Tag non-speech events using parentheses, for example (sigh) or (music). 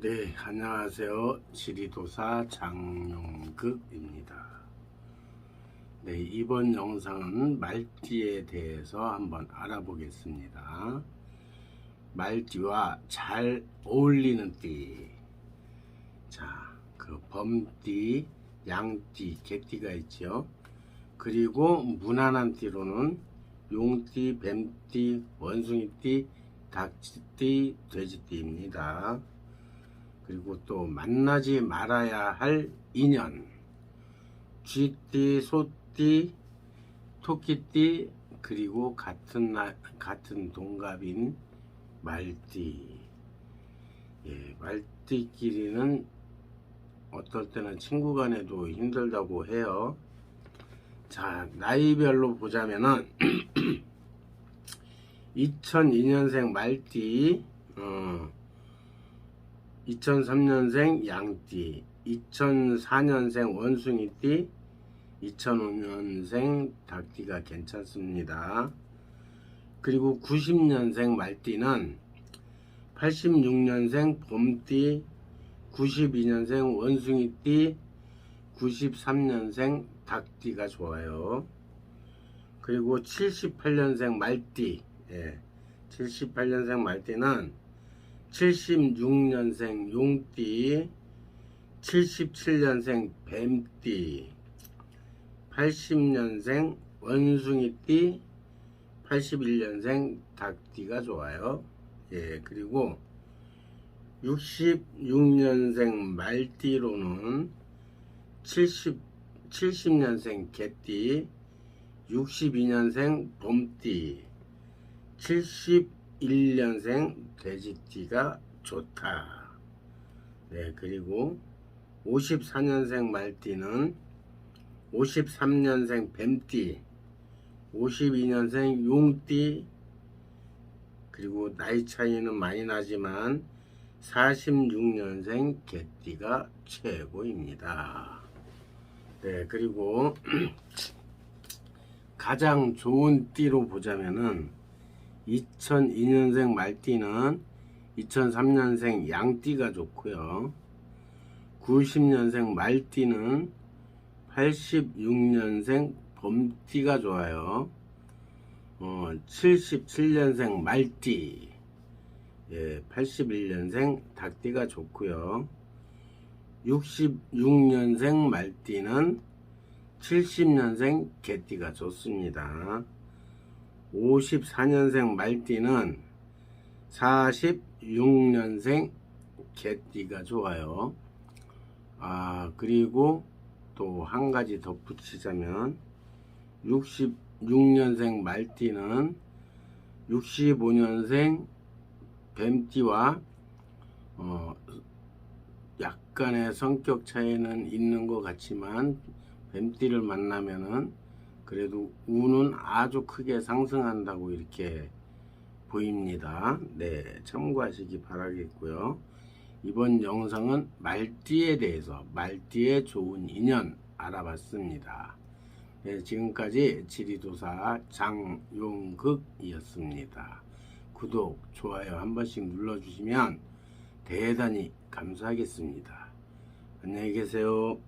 네, 안녕하세요. 지리도사 장용극입니다. 네, 이번 영상은 말띠에 대해서 한번 알아보겠습니다. 말띠와 잘 어울리는 띠. 자, 그 범띠, 양띠, 개띠가 있죠. 그리고 무난한 띠로는 용띠, 뱀띠, 원숭이띠, 닭띠, 돼지띠입니다. 그리고 또 만나지 말아야 할 인연 쥐띠, 소띠, 토끼띠 그리고 같은 나, 같은 동갑인 말띠 예, 말띠끼리는 어떨 때는 친구 간에도 힘들다고 해요. 자, 나이별로 보자면은 (clears throat) 2002년생 말띠 어, 2003년생 양띠, 2004년생 원숭이띠, 2005년생 닭띠가 괜찮습니다. 그리고 90년생 말띠는 86년생 봄띠, 92년생 원숭이띠, 93년생 닭띠가 좋아요. 그리고 78년생 말띠, 예, 78년생 말띠는 76년생 용띠, 77년생 뱀띠, 80년생 원숭이띠, 81년생 닭띠가 좋아요. 예, 그리고 66년생 말띠로는 70, 70년생 개띠, 62년생 봄띠, 71년생 돼지띠가 좋다. 네, 그리고 54년생 말띠는 53년생 뱀띠, 52년생 용띠, 그리고 나이 차이는 많이 나지만 46년생 개띠가 최고입니다. 네, 그리고 (clears throat) 가장 좋은 띠로 보자면은 2002년생 말띠는 2003년생 양띠가 좋고요. 90년생 말띠는 86년생 범띠가 좋아요. 어, 77년생 말띠, 예, 81년생 닭띠가 좋고요. 66년생 말띠는 70년생 개띠가 좋습니다. 54년생 말띠는 46년생 개띠가 좋아요. 아, 그리고 또 한 가지 덧붙이자면 66년생 말띠는 65년생 뱀띠와 어, 약간의 성격 차이는 있는 것 같지만 뱀띠를 만나면은 그래도 운은 아주 크게 상승한다고 이렇게 보입니다. 네, 참고하시기 바라겠고요. 이번 영상은 말띠에 대해서 말띠의 좋은 인연 알아봤습니다. 네, 지금까지 지리도사 장용극이었습니다. 구독, 좋아요 한 번씩 눌러주시면 대단히 감사하겠습니다. 안녕히 계세요.